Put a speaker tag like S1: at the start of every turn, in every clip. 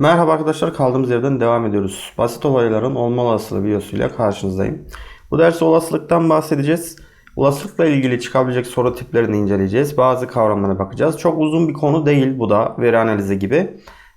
S1: Merhaba arkadaşlar kaldığımız yerden devam ediyoruz. Basit olayların olma olasılığı videosuyla karşınızdayım. Bu derste olasılıktan bahsedeceğiz. Olasılıkla ilgili çıkabilecek soru tiplerini inceleyeceğiz. Bazı kavramlara bakacağız. Çok uzun bir konu değil bu da veri analizi gibi.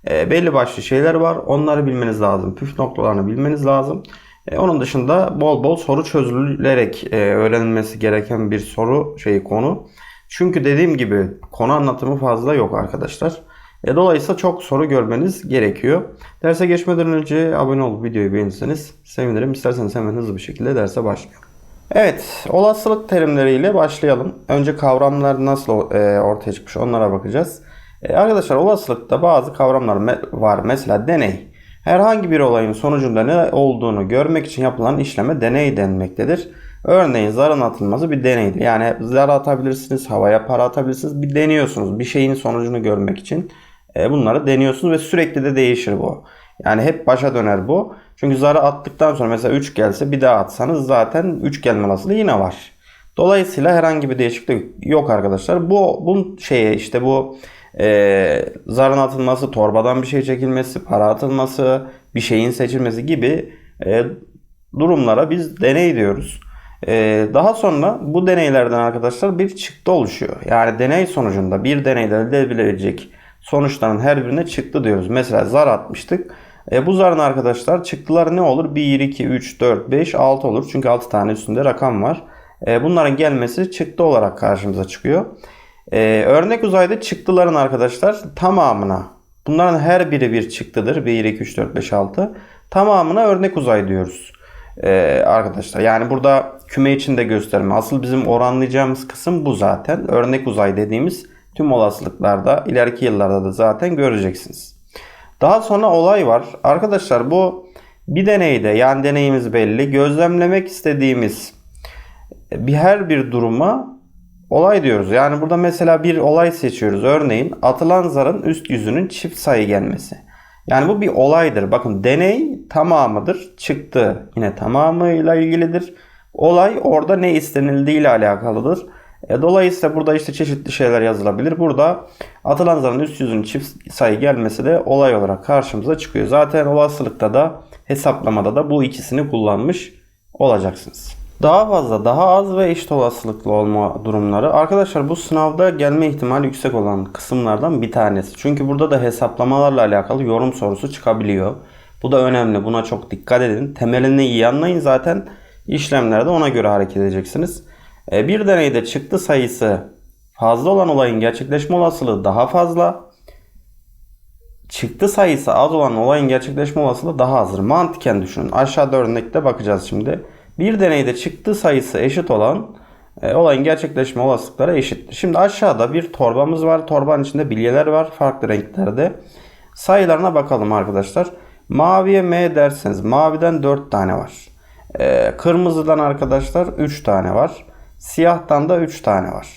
S1: E, belli başlı şeyler var. Onları bilmeniz lazım. Püf noktalarını bilmeniz lazım. E, onun dışında bol bol soru çözülerek e, öğrenilmesi gereken bir soru şeyi konu. Çünkü dediğim gibi konu anlatımı fazla yok arkadaşlar. E, dolayısıyla çok soru görmeniz gerekiyor. Derse geçmeden önce abone olup videoyu beğenirseniz sevinirim. İsterseniz hemen hızlı bir şekilde derse başlayalım. Evet, olasılık terimleriyle başlayalım. Önce kavramlar nasıl e, ortaya çıkmış onlara bakacağız. E, arkadaşlar olasılıkta bazı kavramlar var. Mesela deney. Herhangi bir olayın sonucunda ne olduğunu görmek için yapılan işleme deney denmektedir. Örneğin zarın atılması bir deneydir. Yani zar atabilirsiniz, havaya para atabilirsiniz. Bir deniyorsunuz bir şeyin sonucunu görmek için. E, bunları deniyorsunuz ve sürekli de değişir bu. Yani hep başa döner bu. Çünkü zarı attıktan sonra mesela 3 gelse bir daha atsanız zaten 3 gelme olasılığı yine var. Dolayısıyla herhangi bir değişiklik yok arkadaşlar. Bu bu şeye işte bu e, zarın atılması, torbadan bir şey çekilmesi, para atılması, bir şeyin seçilmesi gibi e, durumlara biz deney diyoruz. E, daha sonra bu deneylerden arkadaşlar bir çıktı oluşuyor. Yani deney sonucunda bir deneyde elde edilebilecek sonuçların her birine çıktı diyoruz. Mesela zar atmıştık. E, bu zarın arkadaşlar çıktıları ne olur? 1, 2, 3, 4, 5, 6 olur. Çünkü 6 tane üstünde rakam var. E, bunların gelmesi çıktı olarak karşımıza çıkıyor. E, örnek uzayda çıktıların arkadaşlar tamamına bunların her biri bir çıktıdır. 1, 2, 3, 4, 5, 6. Tamamına örnek uzay diyoruz. E, arkadaşlar yani burada küme içinde gösterme. Asıl bizim oranlayacağımız kısım bu zaten. Örnek uzay dediğimiz tüm olasılıklarda ileriki yıllarda da zaten göreceksiniz. Daha sonra olay var. Arkadaşlar bu bir deneyde yani deneyimiz belli. Gözlemlemek istediğimiz bir her bir duruma olay diyoruz. Yani burada mesela bir olay seçiyoruz. Örneğin atılan zarın üst yüzünün çift sayı gelmesi. Yani bu bir olaydır. Bakın deney tamamıdır. Çıktı yine tamamıyla ilgilidir. Olay orada ne istenildiği ile alakalıdır. E, dolayısıyla burada işte çeşitli şeyler yazılabilir. Burada atılan zarın üst yüzünün çift sayı gelmesi de olay olarak karşımıza çıkıyor. Zaten olasılıkta da hesaplamada da bu ikisini kullanmış olacaksınız. Daha fazla, daha az ve eşit olasılıklı olma durumları. Arkadaşlar bu sınavda gelme ihtimali yüksek olan kısımlardan bir tanesi. Çünkü burada da hesaplamalarla alakalı yorum sorusu çıkabiliyor. Bu da önemli. Buna çok dikkat edin. Temelini iyi anlayın zaten işlemlerde ona göre hareket edeceksiniz. E, bir deneyde çıktı sayısı fazla olan olayın gerçekleşme olasılığı daha fazla. Çıktı sayısı az olan olayın gerçekleşme olasılığı daha azdır. Mantıken düşünün. Aşağıda örnekte bakacağız şimdi. Bir deneyde çıktı sayısı eşit olan e, olayın gerçekleşme olasılıkları eşittir. Şimdi aşağıda bir torbamız var. Torbanın içinde bilyeler var farklı renklerde. Sayılarına bakalım arkadaşlar. Maviye M derseniz maviden 4 tane var. E, kırmızıdan arkadaşlar 3 tane var. Siyahtan da 3 tane var.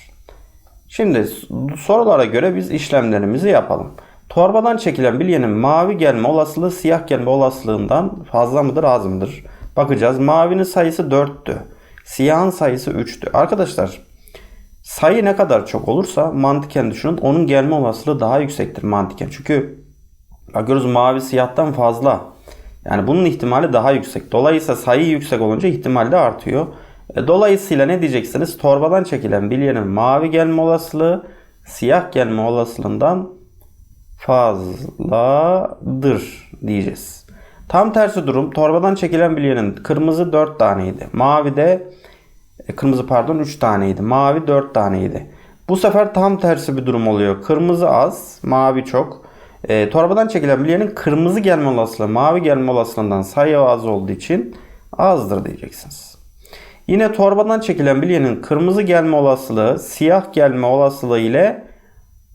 S1: Şimdi sorulara göre biz işlemlerimizi yapalım. Torbadan çekilen bilyenin mavi gelme olasılığı siyah gelme olasılığından fazla mıdır az mıdır? Bakacağız. Mavinin sayısı 4'tü. Siyahın sayısı 3'tü. Arkadaşlar sayı ne kadar çok olursa mantıken düşünün onun gelme olasılığı daha yüksektir mantıken. Çünkü bakıyoruz mavi siyahtan fazla. Yani bunun ihtimali daha yüksek. Dolayısıyla sayı yüksek olunca ihtimal de artıyor. E, Dolayısıyla ne diyeceksiniz? Torbadan çekilen bilyenin mavi gelme olasılığı siyah gelme olasılığından fazladır diyeceğiz. Tam tersi durum torbadan çekilen bilyenin kırmızı 4 taneydi. Mavi de e, kırmızı pardon 3 taneydi. Mavi 4 taneydi. Bu sefer tam tersi bir durum oluyor. Kırmızı az, mavi çok. E, torbadan çekilen bilyenin kırmızı gelme olasılığı mavi gelme olasılığından sayı az olduğu için azdır diyeceksiniz. Yine torbadan çekilen bilyenin kırmızı gelme olasılığı siyah gelme olasılığı ile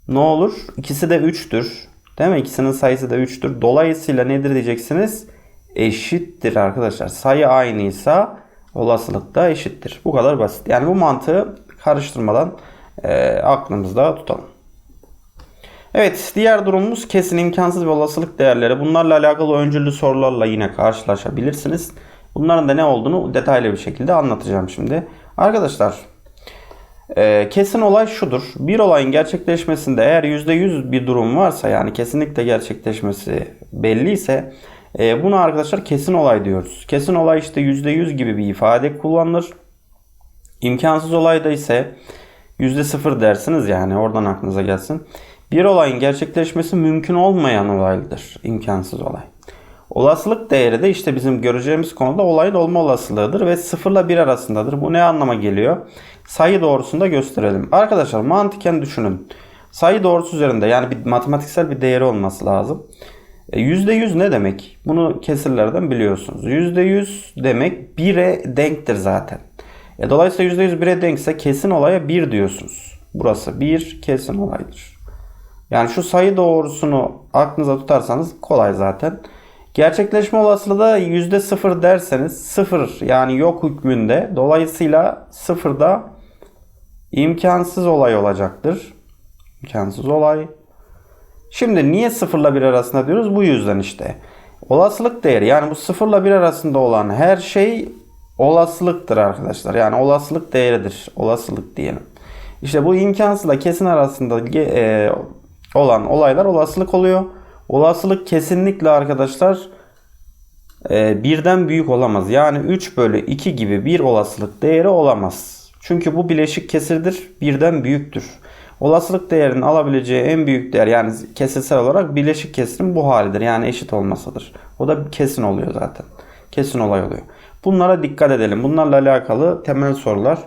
S1: ne olur? İkisi de 3'tür. Değil mi? İkisinin sayısı da 3'tür. Dolayısıyla nedir diyeceksiniz? Eşittir arkadaşlar. Sayı aynıysa olasılık da eşittir. Bu kadar basit. Yani bu mantığı karıştırmadan e, aklımızda tutalım. Evet, diğer durumumuz kesin imkansız ve olasılık değerleri. Bunlarla alakalı öncüllü sorularla yine karşılaşabilirsiniz. Bunların da ne olduğunu detaylı bir şekilde anlatacağım şimdi. Arkadaşlar Ee, kesin olay şudur. Bir olayın gerçekleşmesinde eğer %100 bir durum varsa yani kesinlikle gerçekleşmesi belliyse e, buna arkadaşlar kesin olay diyoruz. Kesin olay işte %100 gibi bir ifade kullanılır. İmkansız olayda ise %0 dersiniz yani oradan aklınıza gelsin. Bir olayın gerçekleşmesi mümkün olmayan olaydır. imkansız olay. Olasılık değeri de işte bizim göreceğimiz konuda olayın olma olasılığıdır ve 0 ile 1 arasındadır. Bu ne anlama geliyor? Sayı doğrusunda gösterelim. Arkadaşlar mantıken düşünün. Sayı doğrusu üzerinde yani bir matematiksel bir değeri olması lazım. E, %100 ne demek? Bunu kesirlerden biliyorsunuz. %100 demek 1'e denktir zaten. E, dolayısıyla %100 1'e denkse kesin olaya 1 diyorsunuz. Burası 1 kesin olaydır. Yani şu sayı doğrusunu aklınıza tutarsanız kolay zaten. Gerçekleşme olasılığı da %0 derseniz 0 yani yok hükmünde. Dolayısıyla 0 da imkansız olay olacaktır. İmkansız olay. Şimdi niye 0 ile 1 arasında diyoruz? Bu yüzden işte. Olasılık değeri yani bu 0 ile 1 arasında olan her şey olasılıktır arkadaşlar. Yani olasılık değeridir. Olasılık diyelim. İşte bu imkansızla kesin arasında e, olan olaylar olasılık oluyor. Olasılık kesinlikle arkadaşlar e, birden büyük olamaz. Yani 3 bölü 2 gibi bir olasılık değeri olamaz. Çünkü bu bileşik kesirdir. Birden büyüktür. Olasılık değerinin alabileceği en büyük değer yani kesirsel olarak bileşik kesirin bu halidir. Yani eşit olmasıdır. O da kesin oluyor zaten. Kesin olay oluyor. Bunlara dikkat edelim. Bunlarla alakalı temel sorular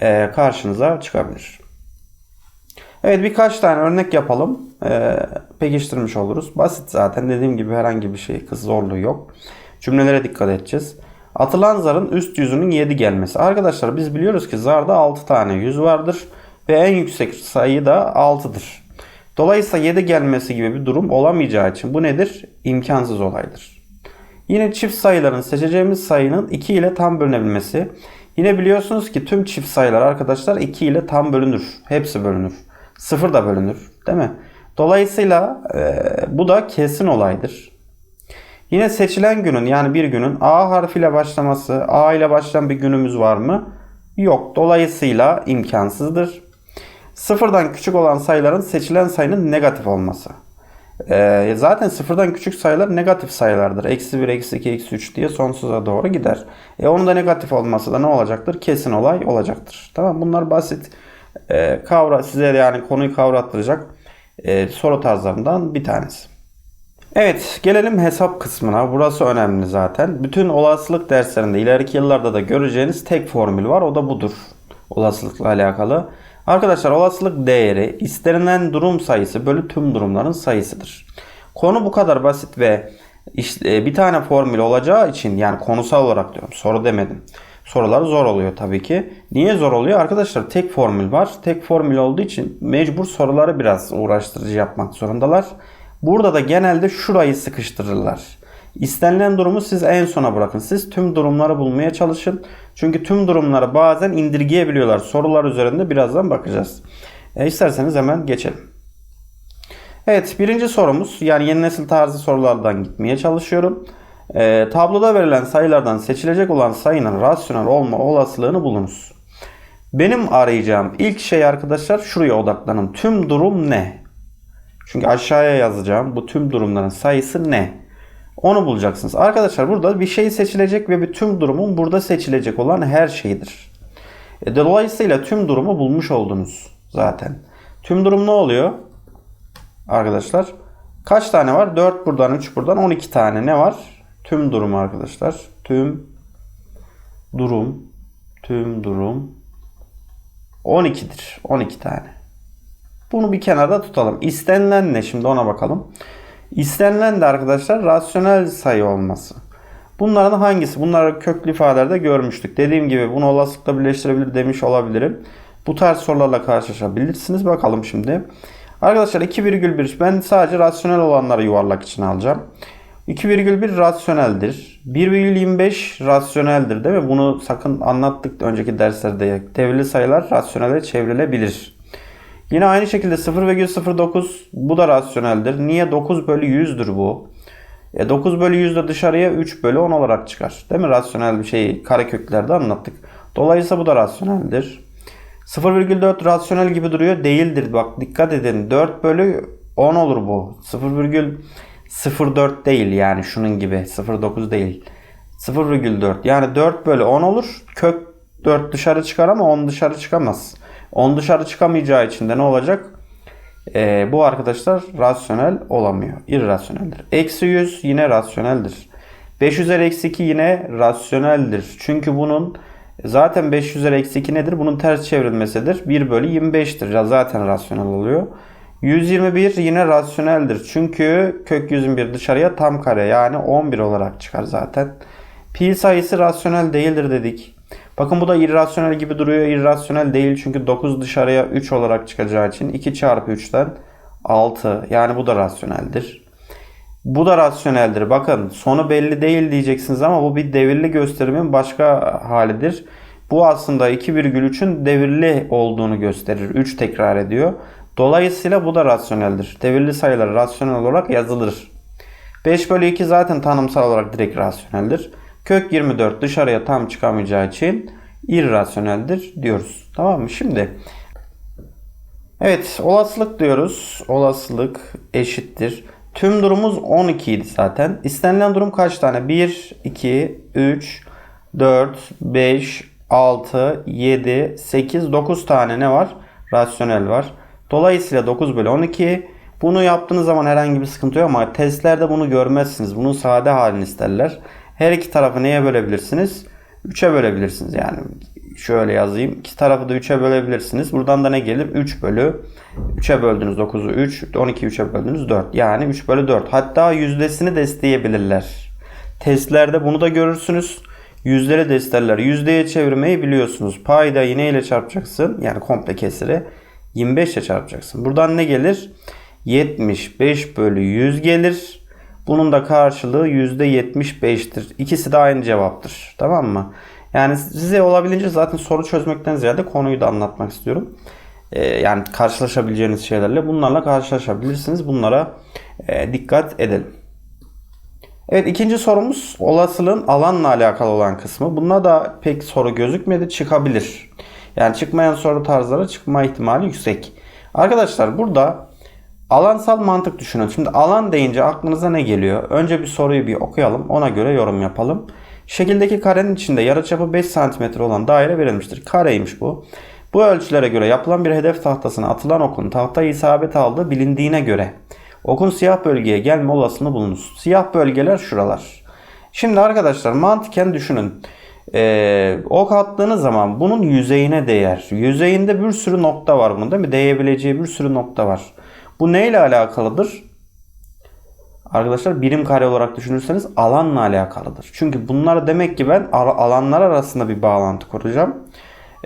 S1: e, karşınıza çıkabilir. Evet birkaç tane örnek yapalım. Ee, pekiştirmiş oluruz. Basit zaten dediğim gibi herhangi bir şey kız zorluğu yok. Cümlelere dikkat edeceğiz. Atılan zarın üst yüzünün 7 gelmesi. Arkadaşlar biz biliyoruz ki zarda 6 tane yüz vardır. Ve en yüksek sayı da 6'dır. Dolayısıyla 7 gelmesi gibi bir durum olamayacağı için bu nedir? İmkansız olaydır. Yine çift sayıların seçeceğimiz sayının 2 ile tam bölünebilmesi. Yine biliyorsunuz ki tüm çift sayılar arkadaşlar 2 ile tam bölünür. Hepsi bölünür. 0 da bölünür. Değil mi? Dolayısıyla e, bu da kesin olaydır. Yine seçilen günün yani bir günün A harfiyle başlaması, A ile başlayan bir günümüz var mı? Yok. Dolayısıyla imkansızdır. Sıfırdan küçük olan sayıların seçilen sayının negatif olması. Ee, zaten sıfırdan küçük sayılar negatif sayılardır. Eksi 1, eksi 2, eksi 3 diye sonsuza doğru gider. E onun da negatif olması da ne olacaktır? Kesin olay olacaktır. Tamam Bunlar basit e, kavra size yani konuyu kavrattıracak e, soru tarzlarından bir tanesi. Evet gelelim hesap kısmına. Burası önemli zaten. Bütün olasılık derslerinde ileriki yıllarda da göreceğiniz tek formül var. O da budur. Olasılıkla alakalı. Arkadaşlar olasılık değeri istenilen durum sayısı bölü tüm durumların sayısıdır. Konu bu kadar basit ve işte bir tane formül olacağı için yani konusal olarak diyorum soru demedim. Sorular zor oluyor tabii ki. Niye zor oluyor? Arkadaşlar tek formül var. Tek formül olduğu için mecbur soruları biraz uğraştırıcı yapmak zorundalar. Burada da genelde şurayı sıkıştırırlar. İstenilen durumu siz en sona bırakın. Siz tüm durumları bulmaya çalışın. Çünkü tüm durumları bazen indirgeyebiliyorlar. Sorular üzerinde birazdan bakacağız. E, isterseniz hemen geçelim. Evet birinci sorumuz yani yeni nesil tarzı sorulardan gitmeye çalışıyorum. E, tabloda verilen sayılardan seçilecek olan sayının rasyonel olma olasılığını bulunuz. Benim arayacağım ilk şey arkadaşlar şuraya odaklanın. Tüm durum ne? Çünkü aşağıya yazacağım. Bu tüm durumların sayısı ne? Onu bulacaksınız. Arkadaşlar burada bir şey seçilecek ve bir tüm durumun burada seçilecek olan her şeydir. E, dolayısıyla tüm durumu bulmuş oldunuz zaten. Tüm durum ne oluyor? Arkadaşlar kaç tane var? 4 buradan 3 buradan 12 tane ne var? Tüm durum arkadaşlar. Tüm durum tüm durum 12'dir. 12 tane. Bunu bir kenarda tutalım. İstenilen ne? Şimdi ona bakalım. İstenilen de arkadaşlar rasyonel sayı olması. Bunların hangisi? Bunları köklü ifadelerde görmüştük. Dediğim gibi bunu olasılıkla birleştirebilir demiş olabilirim. Bu tarz sorularla karşılaşabilirsiniz. Bakalım şimdi. Arkadaşlar 2,1 ben sadece rasyonel olanları yuvarlak için alacağım. 2,1 rasyoneldir. 1,25 rasyoneldir değil mi? Bunu sakın anlattık önceki derslerde. Devirli sayılar rasyonele çevrilebilir. Yine aynı şekilde 0,09 bu da rasyoneldir. Niye? 9 bölü 100'dür bu. E 9 bölü 100 de dışarıya 3 bölü 10 olarak çıkar. Değil mi? Rasyonel bir şeyi kareköklerde anlattık. Dolayısıyla bu da rasyoneldir. 0,4 rasyonel gibi duruyor. Değildir. Bak dikkat edin. 4 bölü 10 olur bu. 0,04 değil yani şunun gibi. 0,9 değil. 0,4 yani 4 bölü 10 olur. Kök 4 dışarı çıkar ama 10 dışarı çıkamaz. 10 dışarı çıkamayacağı için de ne olacak? Ee, bu arkadaşlar rasyonel olamıyor. İrrasyoneldir. Eksi 100 yine rasyoneldir. 5 üzeri eksi 2 yine rasyoneldir. Çünkü bunun zaten 5 üzeri eksi 2 nedir? Bunun ters çevrilmesidir. 1 bölü 25'tir. Ya zaten rasyonel oluyor. 121 yine rasyoneldir. Çünkü kök 121 dışarıya tam kare yani 11 olarak çıkar zaten. Pi sayısı rasyonel değildir dedik. Bakın bu da irrasyonel gibi duruyor. İrrasyonel değil çünkü 9 dışarıya 3 olarak çıkacağı için 2 çarpı 3'ten 6. Yani bu da rasyoneldir. Bu da rasyoneldir. Bakın sonu belli değil diyeceksiniz ama bu bir devirli gösterimin başka halidir. Bu aslında 2,3'ün devirli olduğunu gösterir. 3 tekrar ediyor. Dolayısıyla bu da rasyoneldir. Devirli sayılar rasyonel olarak yazılır. 5 bölü 2 zaten tanımsal olarak direkt rasyoneldir. Kök 24 dışarıya tam çıkamayacağı için irrasyoneldir diyoruz. Tamam mı? Şimdi evet olasılık diyoruz. Olasılık eşittir. Tüm durumumuz 12 idi zaten. İstenilen durum kaç tane? 1, 2, 3, 4, 5, 6, 7, 8, 9 tane ne var? Rasyonel var. Dolayısıyla 9 bölü 12. Bunu yaptığınız zaman herhangi bir sıkıntı yok ama testlerde bunu görmezsiniz. Bunun sade halini isterler. Her iki tarafı neye bölebilirsiniz? 3'e bölebilirsiniz yani. Şöyle yazayım. İki tarafı da 3'e bölebilirsiniz. Buradan da ne gelir? 3 bölü 3'e böldünüz 9'u 3. 12'yi 3'e böldünüz 4. Yani 3 bölü 4. Hatta yüzdesini de isteyebilirler. Testlerde bunu da görürsünüz. Yüzleri de isterler. Yüzdeye çevirmeyi biliyorsunuz. Payda yine ile çarpacaksın. Yani komple kesiri. 25 ile çarpacaksın. Buradan ne gelir? 75 bölü 100 gelir. Bunun da karşılığı %75'tir. İkisi de aynı cevaptır. Tamam mı? Yani size olabildiğince zaten soru çözmekten ziyade konuyu da anlatmak istiyorum. Ee, yani karşılaşabileceğiniz şeylerle bunlarla karşılaşabilirsiniz. Bunlara e, dikkat edelim. Evet ikinci sorumuz olasılığın alanla alakalı olan kısmı. Bunda da pek soru gözükmedi. Çıkabilir. Yani çıkmayan soru tarzları çıkma ihtimali yüksek. Arkadaşlar burada Alansal mantık düşünün. Şimdi alan deyince aklınıza ne geliyor? Önce bir soruyu bir okuyalım. Ona göre yorum yapalım. Şekildeki karenin içinde yarıçapı 5 cm olan daire verilmiştir. Kareymiş bu. Bu ölçülere göre yapılan bir hedef tahtasına atılan okun tahtaya isabet aldığı bilindiğine göre okun siyah bölgeye gelme olasılığı bulunuz. Siyah bölgeler şuralar. Şimdi arkadaşlar mantıken düşünün. Ee, ok attığınız zaman bunun yüzeyine değer. Yüzeyinde bir sürü nokta var bunun değil mi? Değebileceği bir sürü nokta var. Bu neyle alakalıdır? Arkadaşlar birim kare olarak düşünürseniz alanla alakalıdır. Çünkü bunlar demek ki ben alanlar arasında bir bağlantı kuracağım.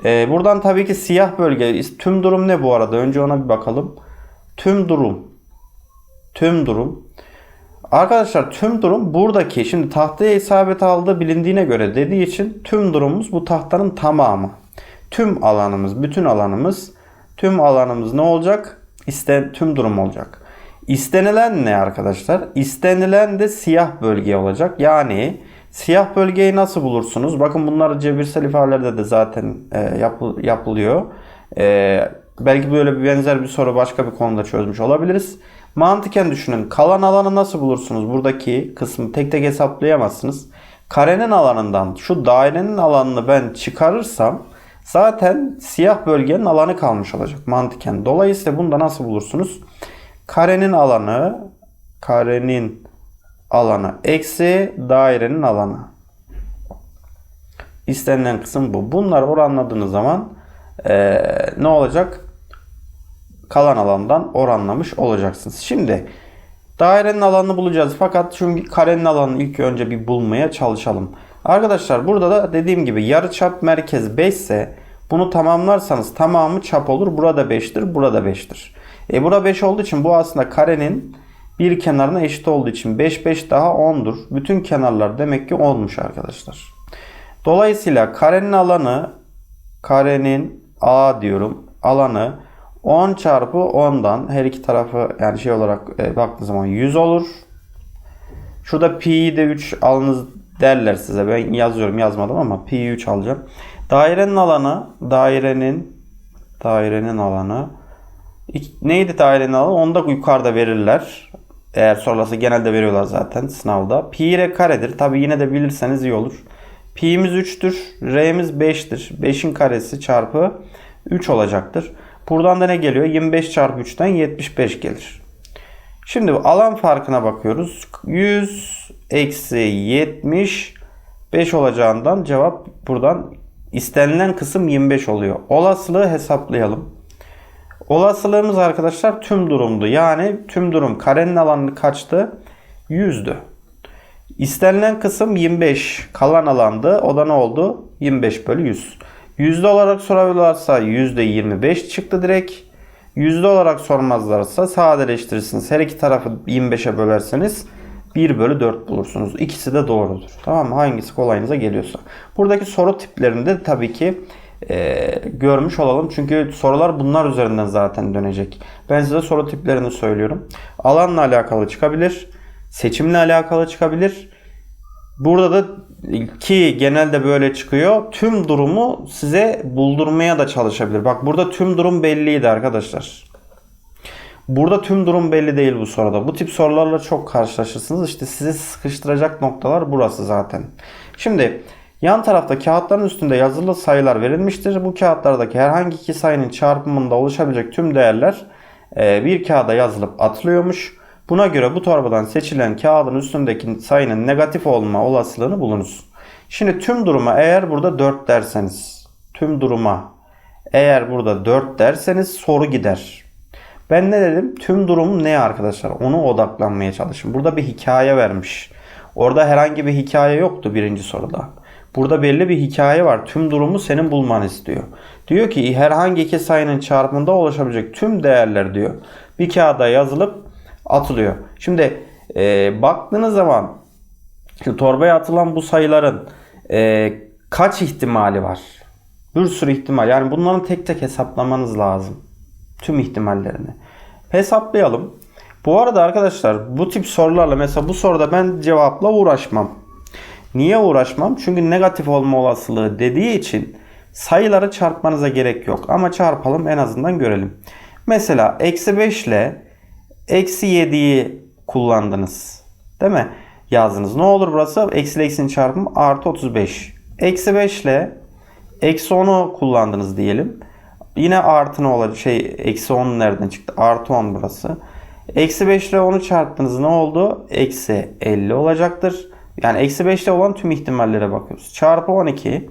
S1: Ee, buradan tabii ki siyah bölge. Tüm durum ne bu arada? Önce ona bir bakalım. Tüm durum. Tüm durum. Arkadaşlar tüm durum buradaki şimdi tahtaya isabet aldığı bilindiğine göre dediği için tüm durumumuz bu tahtanın tamamı. Tüm alanımız, bütün alanımız, tüm alanımız ne olacak? İsten, tüm durum olacak. İstenilen ne arkadaşlar? İstenilen de siyah bölge olacak. Yani siyah bölgeyi nasıl bulursunuz? Bakın bunlar cebirsel ifadelerde de zaten e, yapı, yapılıyor. E, belki böyle bir benzer bir soru başka bir konuda çözmüş olabiliriz. Mantıken düşünün. Kalan alanı nasıl bulursunuz? Buradaki kısmı tek tek hesaplayamazsınız. Karenin alanından şu dairenin alanını ben çıkarırsam zaten siyah bölgenin alanı kalmış olacak mantıken. Dolayısıyla bunu da nasıl bulursunuz? Karenin alanı karenin alanı eksi dairenin alanı. İstenilen kısım bu. Bunları oranladığınız zaman ee, ne olacak? Kalan alandan oranlamış olacaksınız. Şimdi dairenin alanını bulacağız. Fakat çünkü karenin alanını ilk önce bir bulmaya çalışalım. Arkadaşlar burada da dediğim gibi yarıçap merkez 5 ise bunu tamamlarsanız tamamı çap olur. Burada 5'tir, burada 5'tir. E burada 5 olduğu için bu aslında karenin bir kenarına eşit olduğu için 5 5 daha 10'dur. Bütün kenarlar demek ki 10'muş arkadaşlar. Dolayısıyla karenin alanı karenin A diyorum alanı 10 çarpı 10'dan her iki tarafı yani şey olarak e, baktığınız zaman 100 olur. Şurada pi'yi de 3 alınız derler size. Ben yazıyorum yazmadım ama pi'yi 3 alacağım. Dairenin alanı dairenin Dairenin alanı. Neydi dairenin alanı? Onu da yukarıda verirler. Eğer sorulası genelde veriyorlar zaten sınavda. Pi r karedir. Tabi yine de bilirseniz iyi olur. Pi'miz 3'tür. R'miz 5'tir. 5'in karesi çarpı 3 olacaktır. Buradan da ne geliyor? 25 çarpı 3'ten 75 gelir. Şimdi alan farkına bakıyoruz. 100 eksi 70 5 olacağından cevap buradan istenilen kısım 25 oluyor. Olasılığı hesaplayalım. Olasılığımız arkadaşlar tüm durumdu. Yani tüm durum karenin alanı kaçtı? 100'dü. İstenilen kısım 25. Kalan alandı. O da ne oldu? 25 bölü 100. Yüzde olarak sorarlarsa yüzde 25 çıktı direkt. Yüzde olarak sormazlarsa sadeleştirirsiniz. Her iki tarafı 25'e bölerseniz 1 bölü 4 bulursunuz. İkisi de doğrudur. Tamam mı? Hangisi kolayınıza geliyorsa. Buradaki soru tiplerinde tabii ki e, görmüş olalım. Çünkü sorular bunlar üzerinden zaten dönecek. Ben size soru tiplerini söylüyorum. Alanla alakalı çıkabilir. Seçimle alakalı çıkabilir. Burada da ki genelde böyle çıkıyor. Tüm durumu size buldurmaya da çalışabilir. Bak burada tüm durum belliydi arkadaşlar. Burada tüm durum belli değil bu soruda. Bu tip sorularla çok karşılaşırsınız. İşte sizi sıkıştıracak noktalar burası zaten. Şimdi yan tarafta kağıtların üstünde yazılı sayılar verilmiştir. Bu kağıtlardaki herhangi iki sayının çarpımında oluşabilecek tüm değerler e, bir kağıda yazılıp atılıyormuş. Buna göre bu torbadan seçilen kağıdın üstündeki sayının negatif olma olasılığını bulunuz. Şimdi tüm duruma eğer burada 4 derseniz, tüm duruma eğer burada 4 derseniz soru gider. Ben ne dedim? Tüm durum ne arkadaşlar? Onu odaklanmaya çalışın. Burada bir hikaye vermiş. Orada herhangi bir hikaye yoktu birinci soruda. Burada belli bir hikaye var. Tüm durumu senin bulman istiyor. Diyor ki herhangi iki sayının çarpımında oluşabilecek tüm değerler diyor. Bir kağıda yazılıp atılıyor. Şimdi e, baktığınız zaman şimdi torbaya atılan bu sayıların e, kaç ihtimali var? Bir sürü ihtimal. Yani bunların tek tek hesaplamanız lazım. Tüm ihtimallerini. Hesaplayalım. Bu arada arkadaşlar bu tip sorularla mesela bu soruda ben cevapla uğraşmam. Niye uğraşmam? Çünkü negatif olma olasılığı dediği için sayıları çarpmanıza gerek yok. Ama çarpalım en azından görelim. Mesela eksi 5 ile eksi 7'yi kullandınız. Değil mi? Yazdınız. Ne olur burası? Eksi ile eksinin çarpımı artı 35. Eksi 5 ile eksi 10'u kullandınız diyelim. Yine artı ne olacak? Şey eksi 10 nereden çıktı? Artı 10 burası. Eksi 5 ile 10'u çarptınız ne oldu? Eksi 50 olacaktır. Yani eksi 5 ile olan tüm ihtimallere bakıyoruz. Çarpı 12.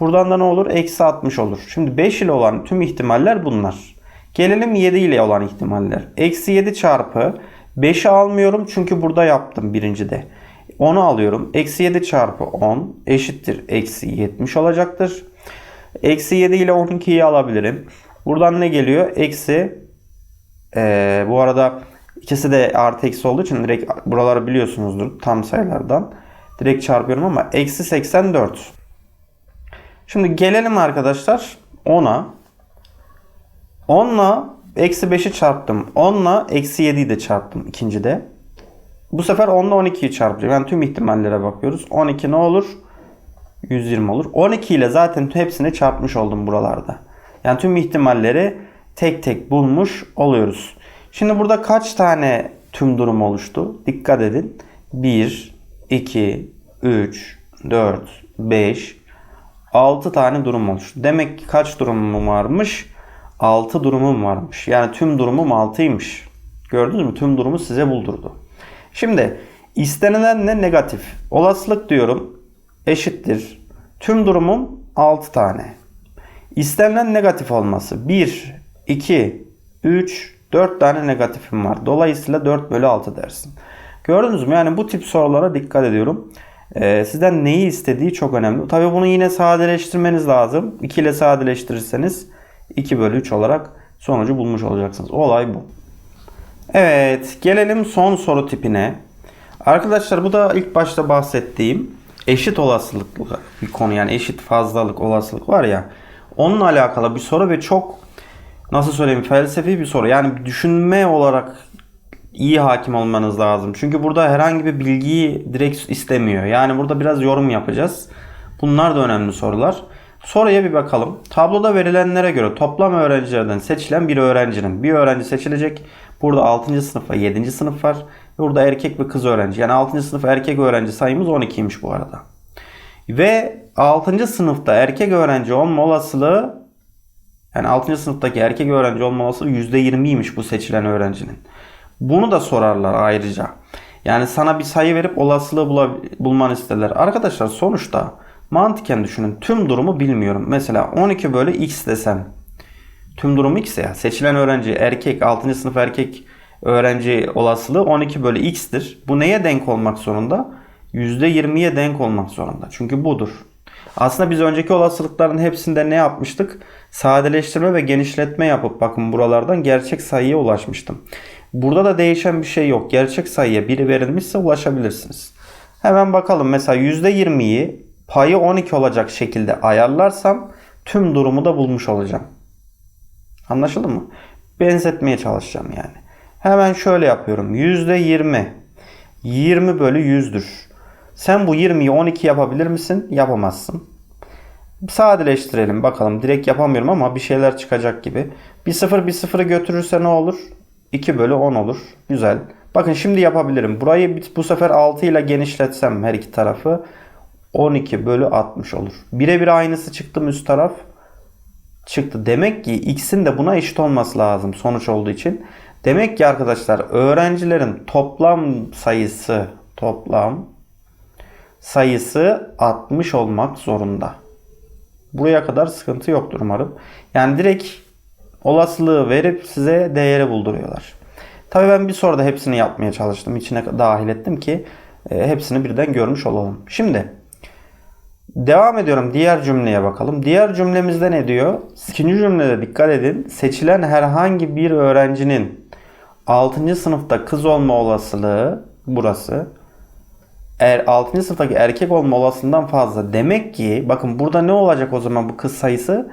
S1: Buradan da ne olur? Eksi 60 olur. Şimdi 5 ile olan tüm ihtimaller bunlar. Gelelim 7 ile olan ihtimaller. Eksi 7 çarpı 5'i almıyorum çünkü burada yaptım birincide. 10'u alıyorum. Eksi 7 çarpı 10 eşittir. Eksi 70 olacaktır. Eksi 7 ile 12'yi alabilirim. Buradan ne geliyor? Eksi ee, bu arada ikisi de artı eksi olduğu için direkt buraları biliyorsunuzdur tam sayılardan. Direkt çarpıyorum ama eksi 84. Şimdi gelelim arkadaşlar 10'a. 10'la eksi 5'i çarptım. 10'la eksi 7'yi de çarptım ikincide. Bu sefer 10'la 12'yi çarpacağım. Yani tüm ihtimallere bakıyoruz. 12 ne olur? 120 olur. 12 ile zaten hepsini çarpmış oldum buralarda. Yani tüm ihtimalleri tek tek bulmuş oluyoruz. Şimdi burada kaç tane tüm durum oluştu? Dikkat edin. 1, 2, 3, 4, 5, 6 tane durum oluştu. Demek ki kaç durumum varmış? 6 durumum varmış. Yani tüm durumum 6'ymış. Gördünüz mü? Tüm durumu size buldurdu. Şimdi istenilen ne? Negatif. Olasılık diyorum eşittir. Tüm durumum 6 tane. İstenilen negatif olması 1, 2, 3, 4 tane negatifim var. Dolayısıyla 4 bölü 6 dersin. Gördünüz mü? Yani bu tip sorulara dikkat ediyorum. Ee, sizden neyi istediği çok önemli. Tabi bunu yine sadeleştirmeniz lazım. 2 ile sadeleştirirseniz 2 bölü 3 olarak sonucu bulmuş olacaksınız. Olay bu. Evet gelelim son soru tipine. Arkadaşlar bu da ilk başta bahsettiğim eşit olasılıklı bir konu. Yani eşit fazlalık olasılık var ya. Onunla alakalı bir soru ve çok nasıl söyleyeyim felsefi bir soru. Yani düşünme olarak iyi hakim olmanız lazım. Çünkü burada herhangi bir bilgiyi direkt istemiyor. Yani burada biraz yorum yapacağız. Bunlar da önemli sorular. Soruya bir bakalım. Tabloda verilenlere göre toplam öğrencilerden seçilen bir öğrencinin bir öğrenci seçilecek. Burada 6. sınıf ve 7. sınıf var. Burada erkek ve kız öğrenci. Yani 6. sınıf erkek öğrenci sayımız 12'ymiş bu arada. Ve 6. sınıfta erkek öğrenci olma olasılığı yani 6. sınıftaki erkek öğrenci olma olasılığı %20'ymiş bu seçilen öğrencinin. Bunu da sorarlar ayrıca. Yani sana bir sayı verip olasılığı bulmanı isterler. Arkadaşlar sonuçta mantıken düşünün. Tüm durumu bilmiyorum. Mesela 12 bölü x desem. Tüm durumu x ya. Seçilen öğrenci erkek 6. sınıf erkek öğrenci olasılığı 12 bölü x'tir. Bu neye denk olmak zorunda? %20'ye denk olmak zorunda. Çünkü budur. Aslında biz önceki olasılıkların hepsinde ne yapmıştık? Sadeleştirme ve genişletme yapıp bakın buralardan gerçek sayıya ulaşmıştım. Burada da değişen bir şey yok. Gerçek sayıya biri verilmişse ulaşabilirsiniz. Hemen bakalım. Mesela %20'yi payı 12 olacak şekilde ayarlarsam tüm durumu da bulmuş olacağım. Anlaşıldı mı? Benzetmeye çalışacağım yani. Hemen şöyle yapıyorum. %20. 20 bölü 100'dür. Sen bu 20'yi 12 yapabilir misin? Yapamazsın. Sadeleştirelim bakalım. Direkt yapamıyorum ama bir şeyler çıkacak gibi. Bir sıfır bir sıfırı götürürse ne olur? 2 bölü 10 olur. Güzel. Bakın şimdi yapabilirim. Burayı bu sefer 6 ile genişletsem her iki tarafı 12 bölü 60 olur. Birebir aynısı çıktı mı üst taraf? Çıktı. Demek ki x'in de buna eşit olması lazım sonuç olduğu için. Demek ki arkadaşlar öğrencilerin toplam sayısı toplam sayısı 60 olmak zorunda. Buraya kadar sıkıntı yoktur umarım. Yani direkt olasılığı verip size değeri bulduruyorlar. Tabii ben bir soruda hepsini yapmaya çalıştım. İçine dahil ettim ki e, hepsini birden görmüş olalım. Şimdi devam ediyorum. Diğer cümleye bakalım. Diğer cümlemizde ne diyor? İkinci cümlede dikkat edin. Seçilen herhangi bir öğrencinin 6. sınıfta kız olma olasılığı burası. Eğer 6. sınıftaki erkek olma olasılığından fazla. Demek ki bakın burada ne olacak o zaman bu kız sayısı?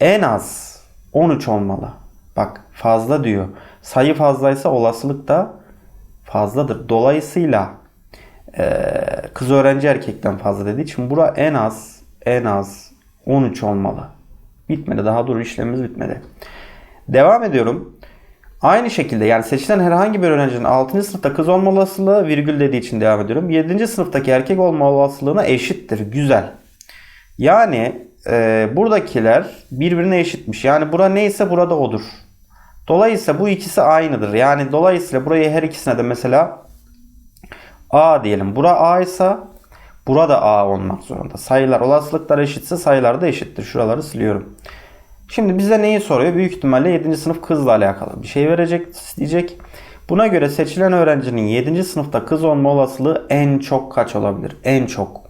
S1: En az 13 olmalı. Bak fazla diyor. Sayı fazlaysa olasılık da fazladır. Dolayısıyla eee, kız öğrenci erkekten fazla dediği için bura en az en az 13 olmalı. Bitmedi. Daha dur işlemimiz bitmedi. Devam ediyorum. Aynı şekilde yani seçilen herhangi bir öğrencinin 6. sınıfta kız olma olasılığı virgül dediği için devam ediyorum. 7. sınıftaki erkek olma olasılığına eşittir. Güzel. Yani e, buradakiler birbirine eşitmiş. Yani bura neyse burada odur. Dolayısıyla bu ikisi aynıdır. Yani dolayısıyla burayı her ikisine de mesela A diyelim. Bura A ise burada A olmak zorunda. Sayılar olasılıklar eşitse sayılar da eşittir. Şuraları siliyorum. Şimdi bize neyi soruyor? Büyük ihtimalle 7. sınıf kızla alakalı bir şey verecek diyecek. Buna göre seçilen öğrencinin 7. sınıfta kız olma olasılığı en çok kaç olabilir? En çok.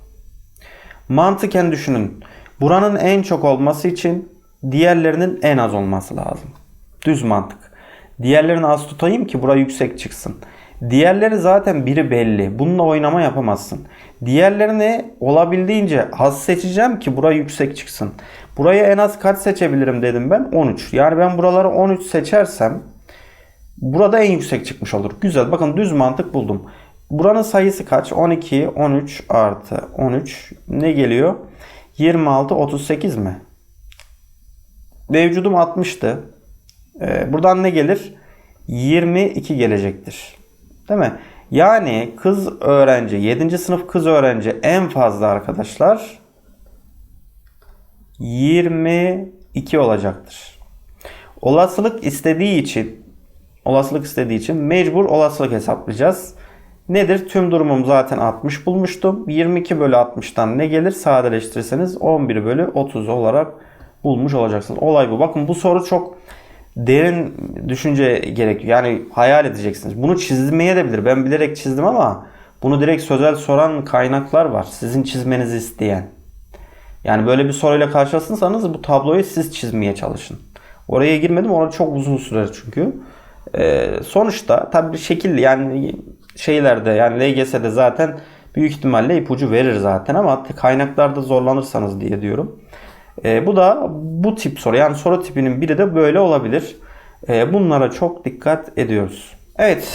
S1: Mantıken düşünün. Buranın en çok olması için diğerlerinin en az olması lazım. Düz mantık. Diğerlerini az tutayım ki bura yüksek çıksın. Diğerleri zaten biri belli. Bununla oynama yapamazsın. Diğerlerini olabildiğince az seçeceğim ki bura yüksek çıksın. Buraya en az kaç seçebilirim dedim ben? 13. Yani ben buraları 13 seçersem burada en yüksek çıkmış olur. Güzel. Bakın düz mantık buldum. Buranın sayısı kaç? 12, 13 artı 13 ne geliyor? 26, 38 mi? Mevcudum 60'tı. Ee, buradan ne gelir? 22 gelecektir. Değil mi? Yani kız öğrenci, 7. sınıf kız öğrenci en fazla arkadaşlar 22 olacaktır. Olasılık istediği için olasılık istediği için mecbur olasılık hesaplayacağız. Nedir? Tüm durumum zaten 60 bulmuştum. 22 bölü 60'tan ne gelir? Sadeleştirirseniz 11 bölü 30 olarak bulmuş olacaksınız. Olay bu. Bakın bu soru çok derin düşünce gerekiyor. Yani hayal edeceksiniz. Bunu çizmeye de bilir. Ben bilerek çizdim ama bunu direkt sözel soran kaynaklar var. Sizin çizmenizi isteyen. Yani böyle bir soruyla karşılaşırsanız bu tabloyu siz çizmeye çalışın. Oraya girmedim. Orada çok uzun sürer çünkü. Ee, sonuçta tabii şekil yani şeylerde yani LGS'de zaten büyük ihtimalle ipucu verir zaten ama kaynaklarda zorlanırsanız diye diyorum. Ee, bu da bu tip soru yani soru tipinin biri de böyle olabilir. Ee, bunlara çok dikkat ediyoruz. Evet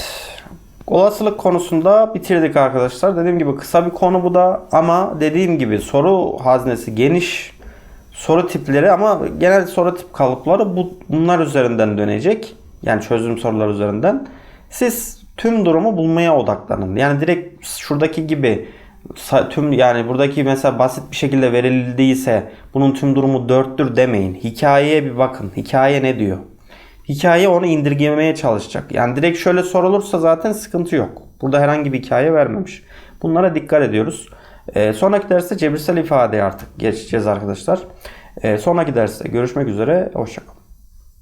S1: olasılık konusunda bitirdik arkadaşlar. Dediğim gibi kısa bir konu bu da ama dediğim gibi soru haznesi geniş. soru tipleri ama genel soru tip kalıpları bu, bunlar üzerinden dönecek. Yani çözüm sorular üzerinden. Siz tüm durumu bulmaya odaklanın. Yani direkt şuradaki gibi tüm yani buradaki mesela basit bir şekilde verildiyse bunun tüm durumu dörttür demeyin. Hikayeye bir bakın. Hikaye ne diyor? Hikaye onu indirgemeye çalışacak. Yani direkt şöyle sorulursa zaten sıkıntı yok. Burada herhangi bir hikaye vermemiş. Bunlara dikkat ediyoruz. Ee, sonraki derste cebirsel ifadeye artık geçeceğiz arkadaşlar. Ee, sonraki derste görüşmek üzere. Hoşçakalın.